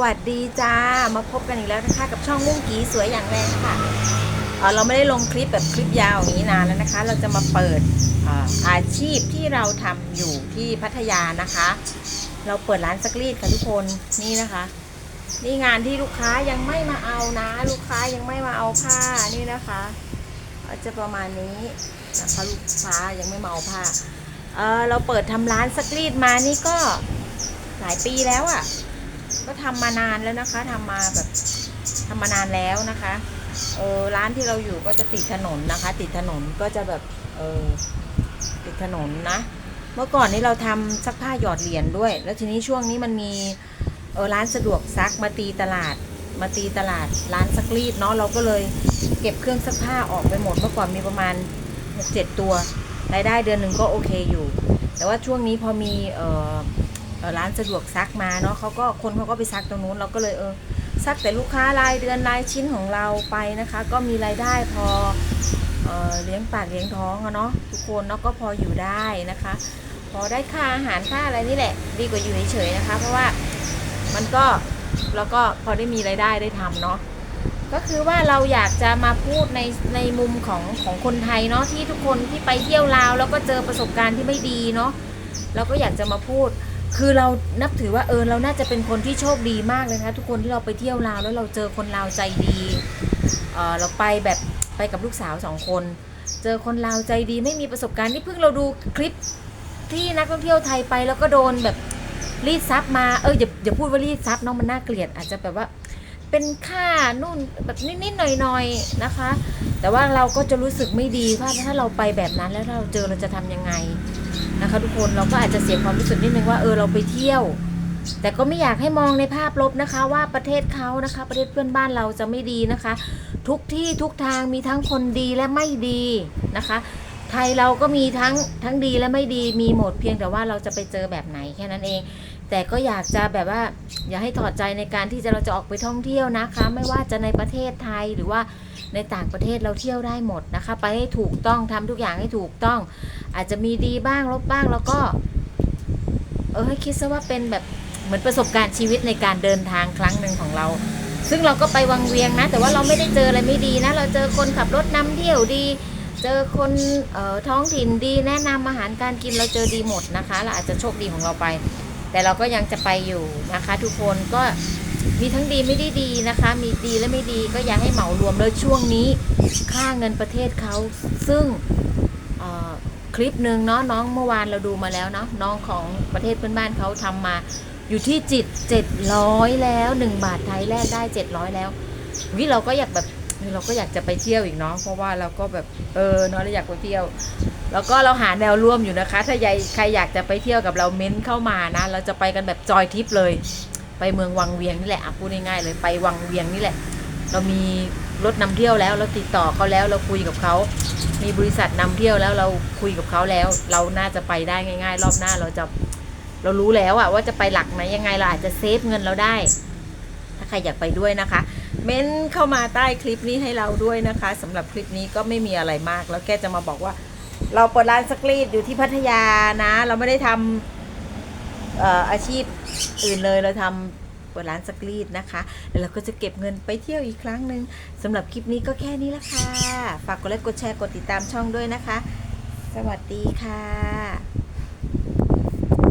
วัสดีจ้า มาพบกันอีกแล้วนะคะ กับช่องมุ่งกีสวยอย่างแรงค่ะเอ่อเราไม่ได้ลงคลิปแบบคลิปยาวอย่างนี้นานแล้วนะคะ เราจะมาเปิดอาอาชีพที่เราทำอยู่ที่พัทยานะคะ เราเปิดร้านซักรีดค่ะทุกคนนี่นะคะ นี่งานที่ลูกค้ายังไม่มาเอานะ ลูกค้ายังไม่มาเอาผ้านี่นะคะจะประมาณนี้นะคะลูกค้ายังไม่มาเอาผ้าเออเราเปิดทำร้านซักรีดมานี่ก็หลายปีแล้วอะ่ะ ก็ทำมานานแล้วนะคะทำมาแบบทำมานานแล้วนะคะเออร้านที่เราอยู่ก็จะติดถนนนะคะ ติดถนนก็จะแบบเออติดถนนนะ เมื่อก่อนนี้เราทำซักผ้าหยอดเหรียญด้วย แล้วทีนี้ช่วงนี้มันมีเออร้านสะดวกซักมาตีตลาดมาตีตลาดร้านซักรีดเนาะเราก็เลยเก็บเครื่องซักผ้าออกไปหมดเมื่อก่อนมีประมาณ6-7ตัวรายได้เดือนหนึ่งก็โอเคอยู่ แต่ว่าช่วงนี้พอมีเออ ร้านสะดวกซักมาเนาะเขาก็คนเขาก็ไปซักตรงนู้นเราก็เลยเออซักแต่ลูกค้ารายเดือนรายชิ้นของเราไปนะคะ ก็มีรายได้พอเออเลี้ยงปากเลี้ยงท้องอะเนาะทุกคนเนาะก็พออยู่ได้นะคะ พอได้ค่าอาหารค่าอะไรนี่แหละ ดีกว่าอยู่เฉยๆนะคะ เพราะว่ามันก็เราก็พอได้มีรายได้ได้ทำเนาะก็คือว่าเราอยากจะมาพูดในในมุมของของคนไทยเนาะที่ทุกคนที่ไปเที่ยวลาว แล้วก็เจอประสบการณ์ที่ไม่ดีเนาะเราก็อยากจะมาพูด คือเรานับถือว่าเออเราน่าจะเป็นคนที่โชคดีมากเลยนะคะทุกคนที่เราไปเที่ยวลาวแล้วเราเจอคนลาวใจดีเออเราไปแบบไปกับลูกสาวสองคน เจอคนลาวใจดีไม่มีประสบการณ์นี่เพิ่งเราดูคลิปที่นักท่องเที่ยวไทยไปแล้วก็โดนแบบรีดซับมาเอออย่าอย่าพูดว่ารีดซับเนาะมันน่าเกลียด อาจจะแบบว่าเป็นค่านู่นแบบนิดๆหน่อยๆนะคะ แต่ว่าเราก็จะรู้สึกไม่ดีว่าถ้าเราไปแบบนั้นแล้วเราเจอเราจะทำยังไง นะคะ ทุกคนเราก็อาจจะเสียความรู้สึกนิดนึงว่าเออเราไปเที่ยว แต่ก็ไม่อยากให้มองในภาพลบนะคะ ว่าประเทศเขานะคะ ประเทศเพื่อนบ้านเราจะไม่ดีนะคะ ทุกที่ทุกทางมีทั้งคนดีและไม่ดีนะคะ ไทยเราก็มีทั้งทั้งดีและไม่ดีมีหมดเพียงแต่ว่าเราจะไปเจอแบบไหนแค่นั้นเองแต่ก็อยากจะแบบว่า อย่าให้ถอดใจในการที่จะเราจะออกไปท่องเที่ยวนะคะ ไม่ว่าจะในประเทศไทยหรือว่า ในต่างประเทศเราเที่ยวได้หมดนะคะ ไปให้ถูกต้องทำทุกอย่างให้ถูกต้อง อาจจะมีดีบ้างลบบ้างแล้วก็ เออให้คิดซะว่าเป็นแบบเหมือนประสบการณ์ชีวิตในการเดินทางครั้งหนึ่งของเรา ซึ่งเราก็ไปวังเวียงนะ แต่ว่าเราไม่ได้เจออะไรไม่ดีนะ เราเจอคนขับรถนำเที่ยวดี เจอคนออท้องถิ่นดี แนะนำอาหารการกินเราเจอดีหมดนะคะ เราอาจจะโชคดีของเราไป แต่เราก็ยังจะไปอยู่นะคะ ทุกคนก็ มีทั้งดีไม่ได้ดีนะคะ มีดีและไม่ดีก็อย่าให้เหมารวมเลยช่วงนี้ค่าเงินประเทศเขาซึ่งคลิปหนึ่งเนาะน้องเมื่อวานเราดูมาแล้วเนาะน้องของประเทศเพื่อนบ้านเขาทำมาอยู่ที่จิตเจ็ดร้อยแล้วหนึ่งบาทไทยแลกได้เจ็ดร้อยแล้ววิเราก็อยากแบบเราก็อยากจะไปเที่ยวอีกเนาะเพราะว่าเราก็แบบเออเนาะเราอยากไปเที่ยว แล้วก็เราหาแนวร่วมอยู่นะคะ ถ้าใครใครอยากจะไปเที่ยวกับเราเม้นเข้ามานะ เราจะไปกันแบบจอยทริปเลย ไปเมืองวังเวียงนี่แหละพูดง่ายๆเลยไปวังเวียงนี่แหละ เรามีรถนำเที่ยวแล้วเราติดต่อเขาแล้วเราคุยกับเขามีบริษัทนำเที่ยวแล้วเราคุยกับเขาแล้ว เราน่าจะไปได้ง่าย ๆ รอบหน้าเราจะเรารู้แล้วอะว่าจะไปหลักไหนยังไงเราอาจจะเซฟเงินเราได้ ถ้าใครอยากไปด้วยนะคะ เม้นเข้ามาใต้คลิปนี้ให้เราด้วยนะคะสำหรับคลิปนี้ก็ไม่มีอะไรมาก แล้วแค่จะมาบอกว่า เราเปิดร้านสกรีดอยู่ที่พัทยานะ เราไม่ได้ทำเอ่อ อาชีพอื่นเลยเราทำเปิดร้านสกรีดนะคะ แล้วเราก็จะเก็บเงินไปเที่ยวอีกครั้งหนึ่งสำหรับคลิปนี้ก็แค่นี้ละค่ะ ฝากกดไลค์กดแชร์กดติดตามช่องด้วยนะคะ สวัสดีค่ะ